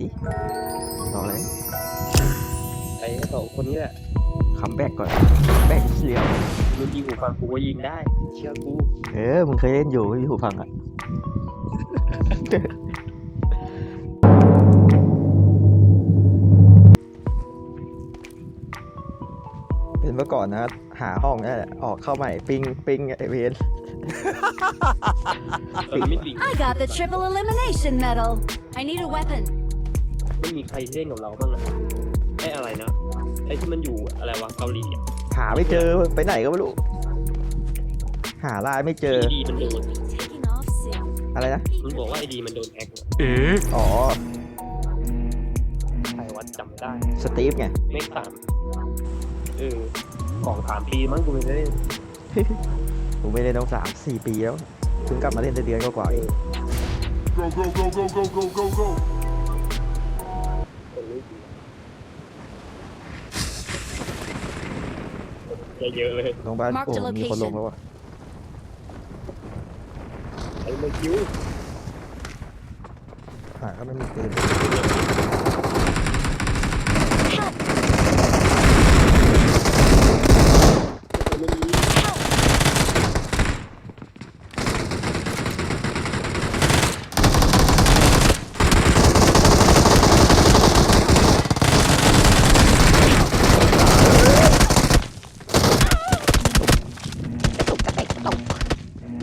ดิต่อเลยไอ้สองคนนี้แหละคัมแบ็กก่อนแบ็กเชียวมึงยิงหูฟังกูก็ยิงได้ เชื่อกู เออมึงเคยเล่นอยู่ที่หูฟังอะเป็นเมื่อก่อนนะ หาห้องนั่นแหละออกเข้าใหม่ปิงปิงไอเวนตอนไม่จริง I got the triple elimination medal. I need a weapon. ไม่มีใครเล่นกับเราบ้างนะไอ้อะไรนะไอ้ที่มันอยู่อะไรวะเกาหลีอะหาไม่เจอไปไหนก็ไม่รู้ หาลายไม่เจอไอดีมันโดน Taking off soon. อะไรนะ มันบอกว่าไอดีมันโดนแอคอ๋อ ใครวัดจำได้ สตีฟไง ไม่สามเออของสามปีมั้งกูไม่ได้เล่นผมไม่เล่นต้องสามสี่ปีแล้วเพิ่งกลับมาเล่นได้เดือนกว่าๆเอง Go, go, go, go, go, go, go, go. จริงเยอะๆเลยลงบ้าน Mark โอ้ the มีคนลง location แล้วว่ะไอ้เมื่อคิวหาก็ไม่มีปืน Help!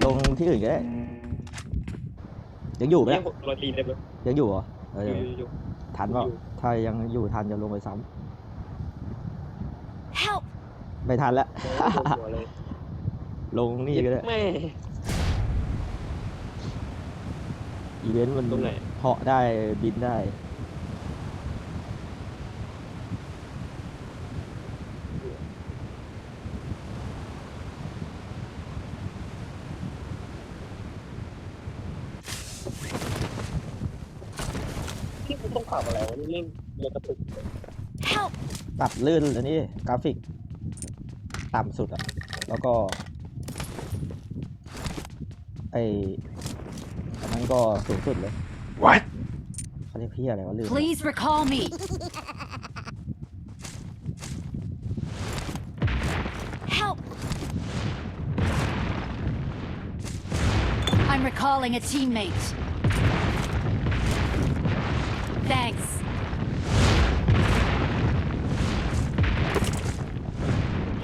ลงที่ อื่นก็ได้ยังอยู่ไหมเนี่ยรอยตีนเต็มเลยยังอยู่เหรอเอออยู่อยู่อยู่ทันเปล่าอยู่ถ้ายังอยู่ทันจะลงไปซ้ Help! ำไม่ทันแล้ว หัวเลยลงนี่ก็ได้แม่ อีเวนต์มันตรงไหน เหาะได้บินได้ ที่กูต้องขับอะไรวะ นี่เล่นเรือกระตุก Help! ปรับลื่นอันนี้กราฟิก ต่ำสุดอะแล้วก็ ไออันนั้นก็สูงสุดเลย What? เขาเรียกพี่อะไรวะลืม Please recall me. Help! I'm recalling a teammate. Thanks.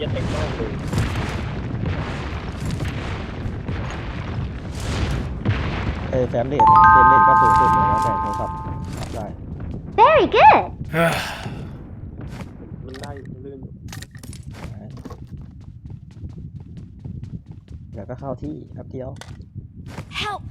ยี่ยเต็มมากเลยเออแฟมเลดเฟรมเลดก็สูงสุดเลยแล้วแต่โทรศัพท์ได้ Very good. มันได้ลื่นเดี๋ยวก็เข้าที่แป๊บเดียว Help!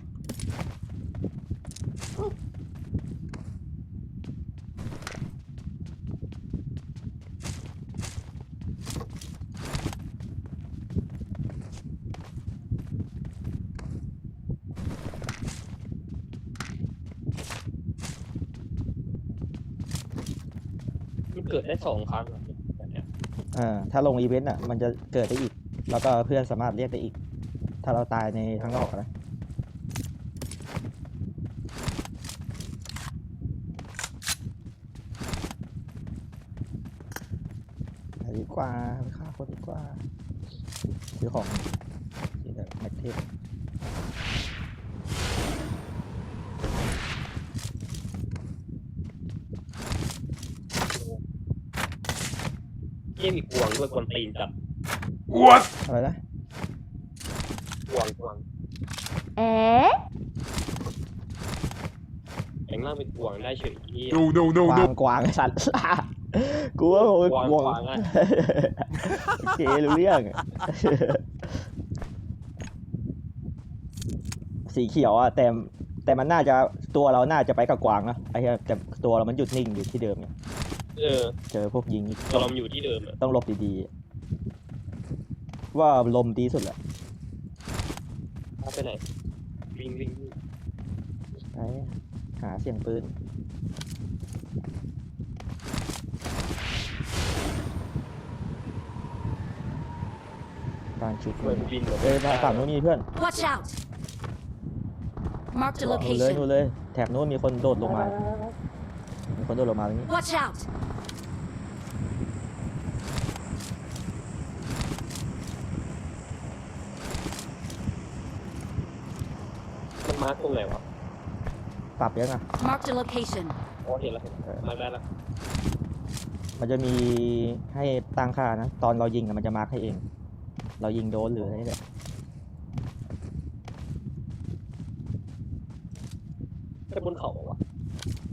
มัน เกิดได้สองครั้งอะแบบเนี้ยอ่าถ้าลงอีเวนต์อะ มันจะเกิดได้อีก แล้วก็เพื่อนสามารถเรียกได้อีก ถ้าเราตายในข้างนอกนะไปดีกว่าไปฆ่าคนดีกว่าซื้อของซื้อแบบแม็กเทป ยี่ยมีกวางด้วยกวนตีนจับ What? อะไรนะกวางกวาง Eh? แปลงร่างเป็นกวางได้เฉยเยี่ย No, no, ก no, วาง no. กวางไอ้สัตว์ กูว่าโอ้ยกวางกวางกวางอะโอเครู้เรื่อง สีเขียวอะแต่แต่มันน่าจะตัวเราน่าจะไปกับกวางนะไอ้เหี้ยแต่ตัวเรามันหยุดนิ่งอยู่ที่เดิมเนี่ย เออเจอพวกยิงตัวเราอยู่ที่เดิมอะต้องหลบดีๆ ว่าลมดีสุดแหละถ้าไปไหนวิ่งวิ่งวิ่งไปหาเสียงปืน การชุดเหมือนบินแบบเอ้ยมาฝั่งนู้นมีเพื่อน Watch out! Marked a นู่นเลยนู่น location. เลย แถบนู้นมีคนโดดลงมาคนโดดลงมาตรงนี้ Watch out! มันมา ร์คตรงไหนวะปรับยังอะ Marked a location. อ๋อเห็นแล้วเห็นแล้วมาร์คได้แล้วมันจะมีให้ตั้งค่านะ ตอนเรายิงอะมันจะมาร์คให้เอง เรายิงโดนหรืออะไรนี่แหละไปบนเขาวะ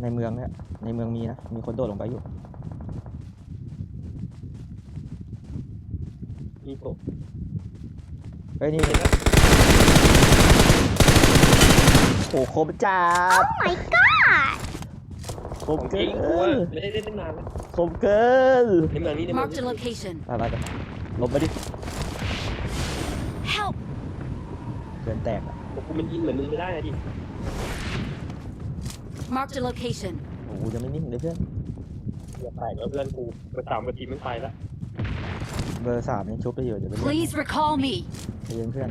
ในเมืองเนี่ยในเมืองมีนะ มีคนโดดลงไปอยู่ มีศพเฮ้ยนี่ โอ้โหคมจัด Oh my god! คมของจเกิริงกูอะนไม่ได้เล่นตั้งนานแล้วคมเกินในเมืองนี้ในเมือง Marked a นี้ location. อะไรกันลบไปดิ Help! เกินแตกอะโอ้กูมันยิงเหมือนมึงไม่ได้อะดิ Marked a location. โอ้โหจะไม่นิ่งเลยเพื่อน อย่าแตกแล้วเพื่อนกูไปสามนาทีมันไปละเบอร์สามยังชุบได้อยู่เดี๋ยวไปเล่น Please recall me. ใจเย็นเพื่อน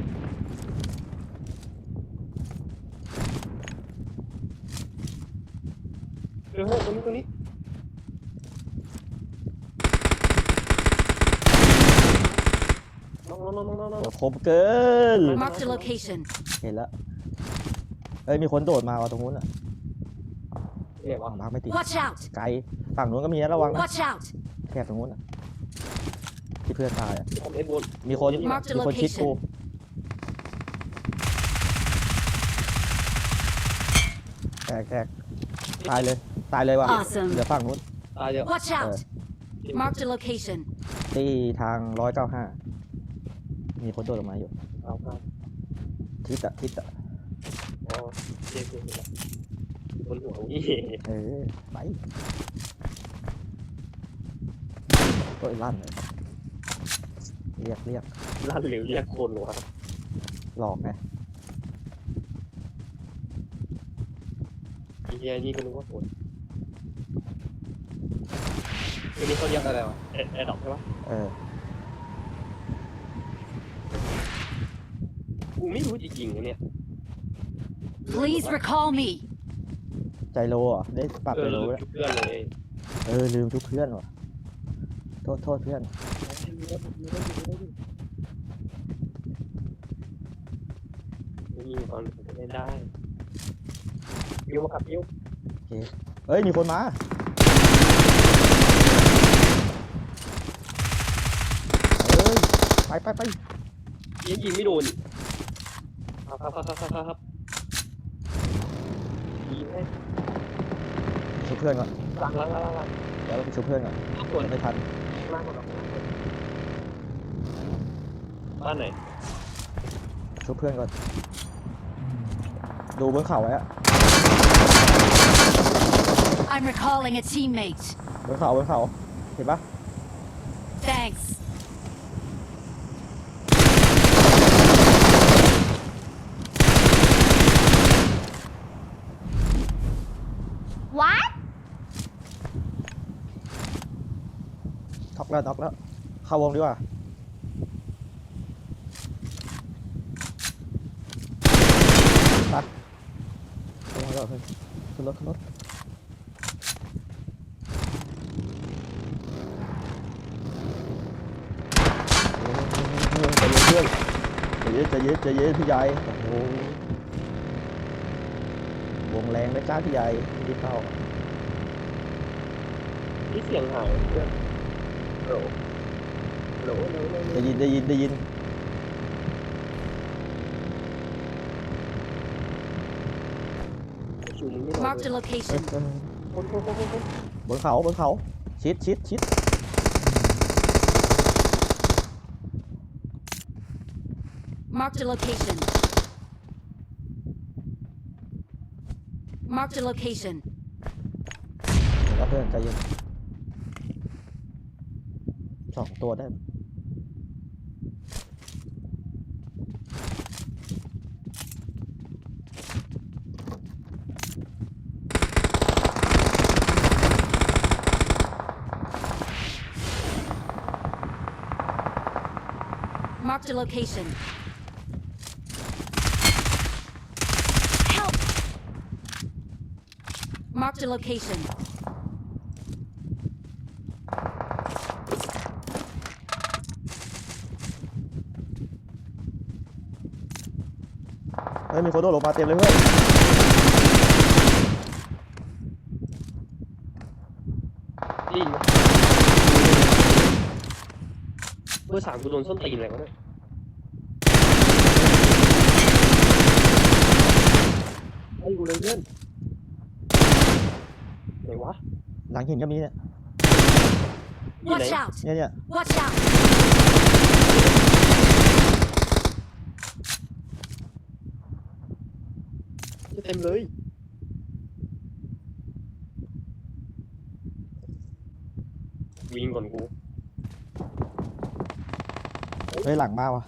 เออเฮ้ยตรงนี้ตรงนี้น้องน้องน้องน้องน้องน้องโอ้คมเกิน Marked a location. เห็นแล้วเอ้ยมีคนโดดมาว่ะตรงนู้นอะเนี่ยวะมาร์คไม่ติด Watch out! ไกลฝั่งนู้นก็มีนะระวังนะ Watch out! แคบตรงนู้นอะที่เพื่อนตายอะผมไอ้บนมีคน Mark the มีคนชิดกู location แตกแตกตายเลย ตายเลยว่ะ Awesome เหลือฝั่งนู้นตายเยอะ Watch out! Marked a location. ที่ทางร้อยเก้าห้ามีคนโดดออกมาอยู่เอาครับทิศอะทิศอะอ๋อเจ๊กูเห็นแล้วบนหัวนี่เออไปโอ้ยลั่นเลยเรียกเรียกลั่นเหลวเรียกคนวะหลอกไงไอ้เหี้ยนี่ก็นึกว่าคน อันนี้เขาเรียกอะไรวะแอร์แอดอกใช่ปะเออกูไม่รู้จริงๆนะเนี่ย Please recall me. ใจโลเหรอะได้ปรับเอใจอโลลืมแล้วชุบเพื่อนเลยเออลืมทุกเพื่อนว่ะโทษโทษเพื่อนไม่มีตอนเล่นได้ยิ้วมาขับยิ้วเอ้ยมีคนมาเอ้ย ไปไปไปยิงยิงไม่โดนครับครับครับครับครับยิงให้ช่วยเพื่อนก่อนหลังหลังหลังหลังเดี๋ยวเราไปช่วยเพื่อนก่อนส่วนไม่ทันล่างหมดหรอกบ้านไหนช่วยเพื่อนก่อน ดูบนเขาไว้อะ I'm recalling a teammate. บนเขาบนเขาเห็นปะ Thanks. What? ท็อกแล้วท็อกแล้ว เข้าวงดีกว่า ไปเข้าวงแล้วเพื่อนขึ้นรถขึ้นรถใจเย็นเพื่อนใจเย็นใจเย็นใจเย็นพี่ใหญ่โอ้โหวงแรงนะจ้าพี่ใหญ่รีบเข้าที่เสียงหายเพื่อน โหลโหลโหลโหลได้ยินได้ยินได้ยินชูมึงไม่โดน Marked a เอ้ย location. เอ้ยคนคนคนคนคนบนเขาบนเขา ชิดชิดชิด Marked a location. Marked a location. เดี๋ยวนะเพื่อนใจเย็น สองตัวได้ Marked a location. Help! Marked a location. มีคนโดดลงมาเต็มเลยเว้ยได้ยินไหมเบอร์สามกูโดนส้นตีนอะไรวะเนี่ยไอ้กูเลยเพื่อนไหนวะหลังหินก็มีเนี่ยที่ไหน Watch out! เนี่ยเนี่ย Watch out! เต็มเลยวิ่งก่อนกูเฮ้ยหลังมาวะ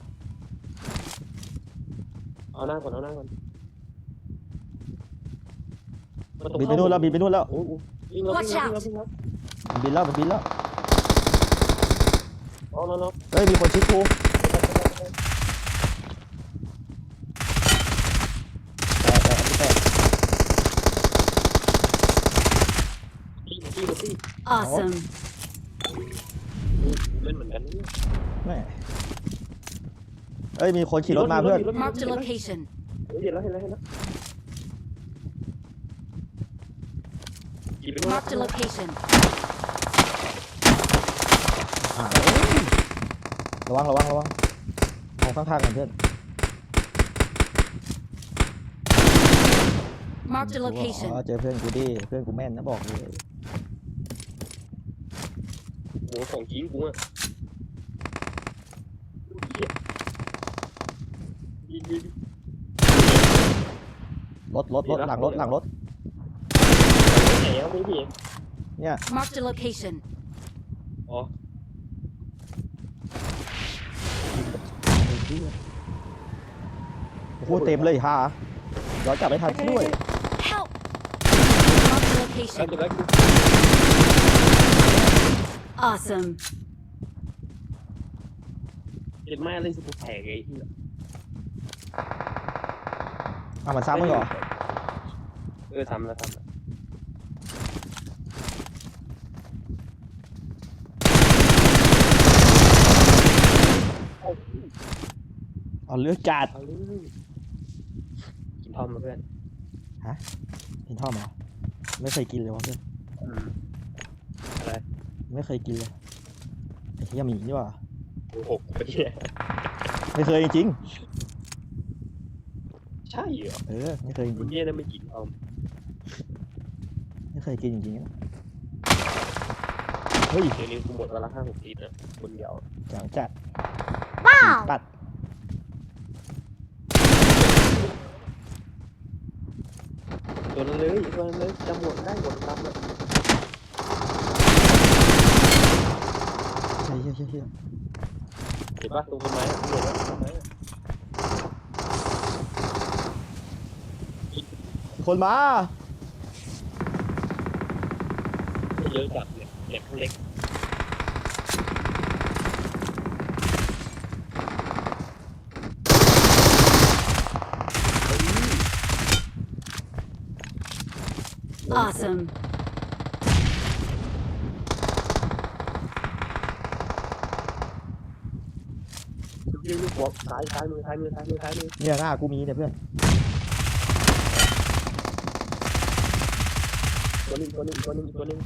เอาหน้าก่อนเอาหน้าก่อนมัต้องบินไปนู่นแล้วบินไปนู่นแล้วโอ้โหวิ่งแล้ววิ่ง Watch แล้ว out วิ่งแล้วมันบินแล้วมันบินแล้วเอาแล้วเนาะเฮ้ยมีคนชิดกูแต่แต่อันนี้แต่ ตีมาตีมาตี Awesome. เล่นเหมือนกันนี่แม่เฮ้ยมีคนขี่รถมาเพื่อน Marked a location. เห็นแล้วเห็นแล้วเห็นแล้วขี่ไปนู่น Marked a location. อ่าระวังระวังระวังมองข้างๆกันเพื่อน Marked a อ๋ location. อเจอเพื่อนกูดิเพื่อนกูแม่นนะบอกเลย โหของจริงกูอะเหี้ยยิงยิงรถรถรถหลังรถหลังรถไหนเอาไม่เห็นเนี่ย Marked a location. อ๋อโอ้โหเต็มเลยฮ่าย้อนกลับไม่ทันด้วย Help! Marked a แล้ว location. จะได้กู Awesome. เจ็บมากเลยสิกูแผลไอ้ที่อะมันซ้ำมึงเหรอเออทำแล้วทำแล้วอ๋อเลือดจัดเอาเลยกินทอมมาเพื่อนเห็นท่อมเหรอไม่เคยกินเลยวะเพื่อนอืม ไม่เคยกินเลยไอ้เหี้ยหมีนี่หว่าโอ้โหไปเนี่ยไม่เคยจริงใช่เหรอๆเออไม่เคยจมึริงงเนี่ยนะไม่กินทอมๆไม่เคยกินจริงๆนะเฮ้ยเดี๋ยวนี้กูหมดวันละห้าหกลิตรนะคนเดียวแจ๋วจัด Wow! ปัดตัวนั้นเลยตัวนั้นเลยจะหมดได้หมดตาม เลยใช่ใช่ใช่ใช่เห็นปะตรงต้นไม้อะหมดแล้วต้นไม้อะคนมา เยอะจัดเนี่ยเด็กเล็ก Awesome. ยืนลูกหัวซ้ายซ้ายมือซ้ายมือซ้ายมือซ้ายมือเนี่ยหน้ากูมีเนี่ยเพื่อนตัวหนึงตัวหนึงตัวหนึงตัวหนึง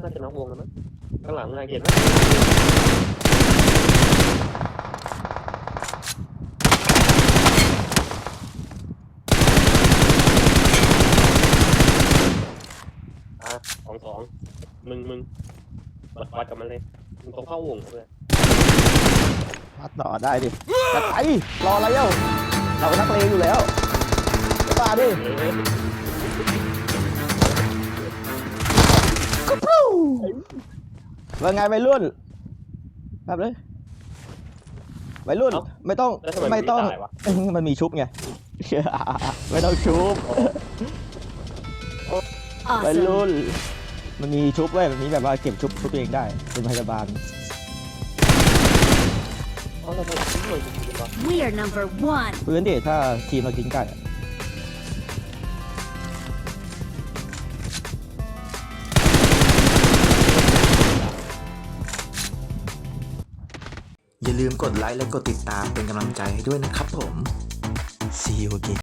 น่าจะน้องวงแล้วมั้งข้างหลังนายเห็นไหมอะสองสองมึงมึง วัดวัดกับมันเลยมึงต้องเข้าวงเลยมาต่อได้ดิจัดไปรออะไรเอ้าเราเป็นนักเลงอยู่แล้วมาดิเออว่าไงวัยรุ่นแบบเลยวัยรุ่นไม่ต้องแล้วทำไมไม่ต้องตายวะมันมีชุบไงไม่ต้องชุบวัย Awesome. รุ่น มันมีชุบเว้ยมันมีแบบว่าเก็บชุบชุบตัวเองได้เป็นพยาบาล อ๋อแล้วทำไมถึงหน่วยจริงๆวะ We are number one. พื้นเดทถ้าทีมเรากินไก่อะอย่าลืมกดไลค์และกดติดตามเป็นกำลังใจให้ด้วยนะครับผม See you again